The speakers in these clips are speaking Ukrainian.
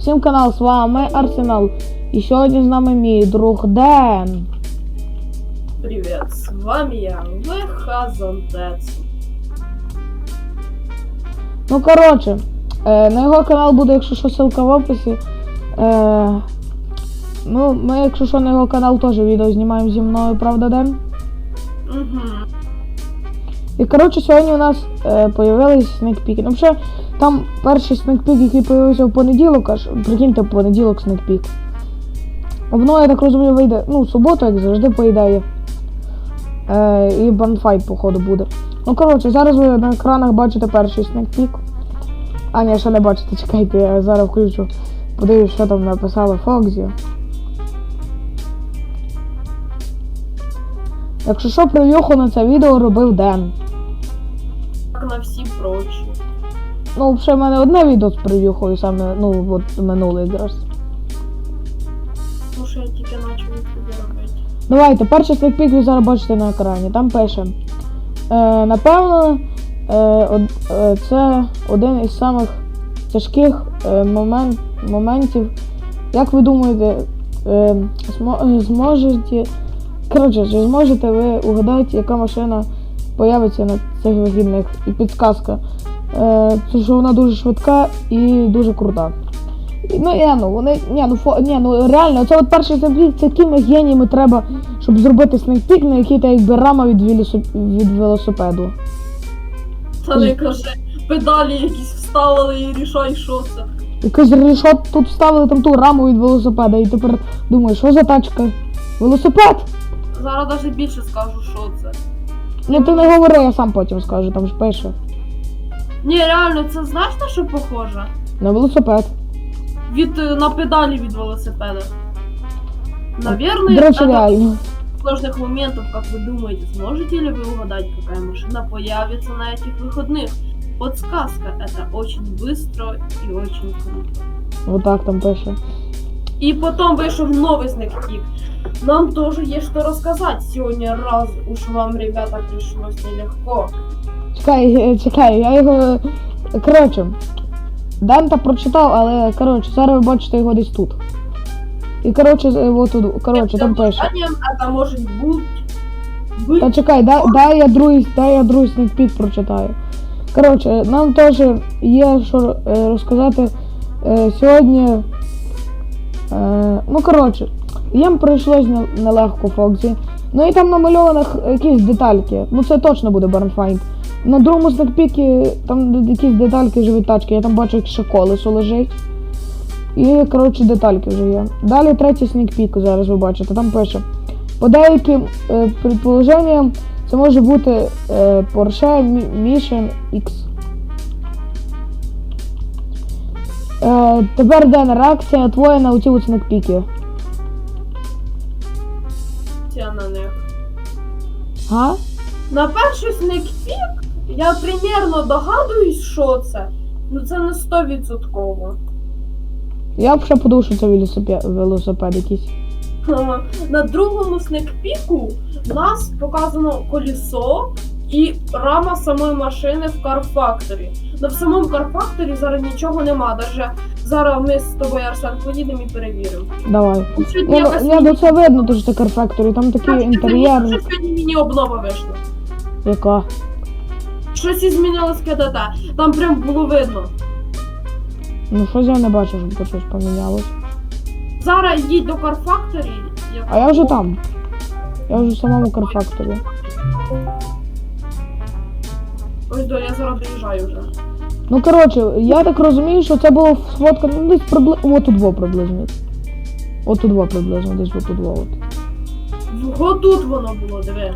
Всім канал, з вами Арсенал. І сьогодні з нами мій друг Ден. Привет, с вами я, ВХ Зонтец. Ну, коротше, е, на його канал буде, якщо що, ссылка в описі. Е, ну, ми, якщо що, на його канал теж відео знімаємо зі мною, правда, Ден? Угу. І коротше, сьогодні у нас е, появились снекпіки. Ну, ще там перший снекпік, який появився в понеділок, аж прикиньте, понеділок снекпік. Воно, я так розумію, вийде, ну, суботу, як завжди, по. Е, і банфайт, походу, буде. Ну, коротше, зараз ви на екранах бачите перший снекпік. А, ні, ще не бачите, чекайте, я зараз включу. Подивлюсь, що там написала Фокзі. Якщо що, прев'юху на це відео робив Ден. На всі прочі. Ну, ще в мене одне відео з прев'юхою саме, ну, от минулий раз. Ну що я тільки їх робити. Давайте, перший снекпік ви зараз бачите на екрані. Там пише. Е, напевно, е, е, це один із самих тяжких е, момент, моментів. Як ви думаєте, е, змо, зможете. Коротше, чи зможете ви угадати, яка машина появиться на цих вихідних? І підсказка. Е, це що вона дуже швидка і дуже крута. Ну, я, ну, вони, ні, ну, фо, ні, ну реально, це от перший снейпік, це якими геніями треба, щоб зробити снейпік, на який та якби рама від, велосип- від велосипеду. Та не кажи, педалі якісь вставили і рішай, що це. Якийсь решот тут вставили там ту раму від велосипеда, і тепер думаєш, що за тачка? Велосипед? Зараз навіть більше скажу, що це. Ну ти не говори, я сам потім скажу, там ж пише. Ні, реально, це знаєш на що похоже? На велосипед. Від е, на педалі від велосипеда. Наверное, До речі, это реально. сложных моментов, как вы думаете, сможете ли вы угадать, какая машина появится на этих выходных? Подсказка, это очень быстро и очень круто. Отак там пише. И потом вышел новый снэкпик. Нам тоже есть что рассказать. Сегодня раз уж вам, ребята, пришлось нелегко. Чекай, е, чекай, я його. е, Коротше. Данта прочитав, але коротше, зараз ви бачите його десь тут. І коротше, е, от тут, коротше, там пише. Названием Это может быть... быть... Та чекай, дай, дай я другий, дай я другий снікпік прочитаю. Коротше, нам теж є що е, розказати е, сьогодні. Е, ну, коротше, їм прийшлось не- нелегко Фоксі. Ну і там намальованих якісь детальки. Ну це точно буде Барнфайнд. На другому снекпікі там якісь детальки живі тачки. Я там бачу, як ще колесо лежить. І, коротше, детальки вже є. Далі третій снікпік зараз ви бачите, там пише. По деяким е, предположенням це може бути е, Porsche Mission X. Е, тепер Ден, реакція твоя на оці от снекпіки. на них. Га? На перший снекпік я примерно догадуюсь, що це. Ну це не стовідсотково. Я ще подумав, що це велосипед, велосипед якийсь. На другому снекпіку у нас показано колесо і рама самої машини в Car Factory. Но в самому Factory зараз нічого нема. Даже зараз ми з тобою Арсен поїдемо і перевіримо. Давай. Ну, Сьогодні Я, якась я до це видно, що це Car Factory, там такий інтер'єр. сьогодні міні-облава вийшла. Яка? Щось і змінилось КДТ. Там прям було видно. Ну щось я не бачу, щоб щось помінялось. Зараз їдь до як- А я вже там. Я вже в самому Factory. Ось до, я зараз доїжджаю вже. Ну коротше, я так розумію, що це було сфоткано ну, десь приблизно. От тут два приблизно. От тут два приблизно, десь от тут два от. Во тут воно було, диви.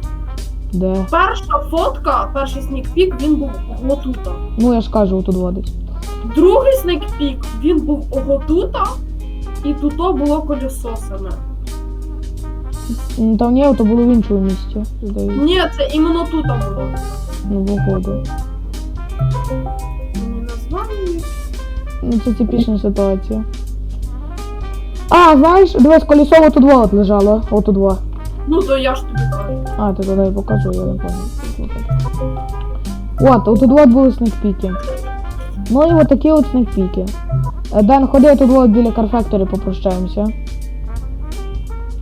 Де? Перша фотка, перший снікпік, він був готута. Ну я ж кажу, от тут два десь. Другий снікпік, він був готута, і тут було колесо саме. Ну там ні, то було в іншому місці, здається. Ні, це іменно тут було. Ну. Мені названня. Ну це типічна ситуація. А, знаєш, дивись, колесо от тут два от лежало. От тут два. Ну то я ж тобі. А, ти тоді покажу, я не пам'ятаю. От, от тут були снекпіки. Ну і от такі от снекпіки. Е, Ден, ходи тут от біля Carfactory попрощаємося.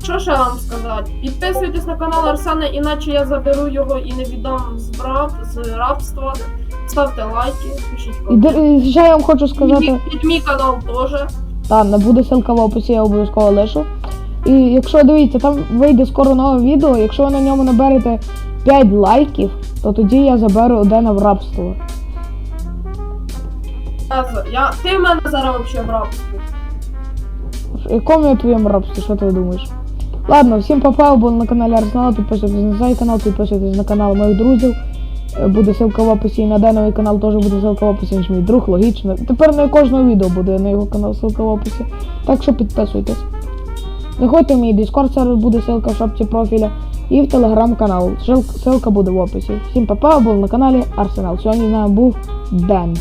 Що ще вам сказати? Підписуйтесь на канал Арсена, іначе я заберу його і не віддам з, брат, з рабства. Ставте лайки, пишіть І, і ще я вам хочу сказати. Під, мій канал теж. Та, не буде ссылка в описі, я обов'язково лишу. І якщо дивіться, там вийде скоро нове відео, якщо ви на ньому наберете 5 лайків, то тоді я заберу Дена в рабство. Я, за- я, ти в мене зараз взагалі в рабстві. В якому я твоєму рабстві, що ти думаєш? Ладно, всім папа, були на каналі Арсенал, підписуйтесь на цей канал, підписуйтесь на канал моїх друзів. Е, Буде ссылка в описі і на Деновий канал теж буде ссылка в описі, він ж мій друг, логічно. Тепер на кожного відео буде на його канал ссылка в описі. Так що підписуйтесь. Заходьте в мій Discord сервер, буде ссылка в шапці профіля. І в телеграм-канал. Ссылка буде в описі. Всім папа, був на каналі Арсенал. Сьогодні з нами був Ден.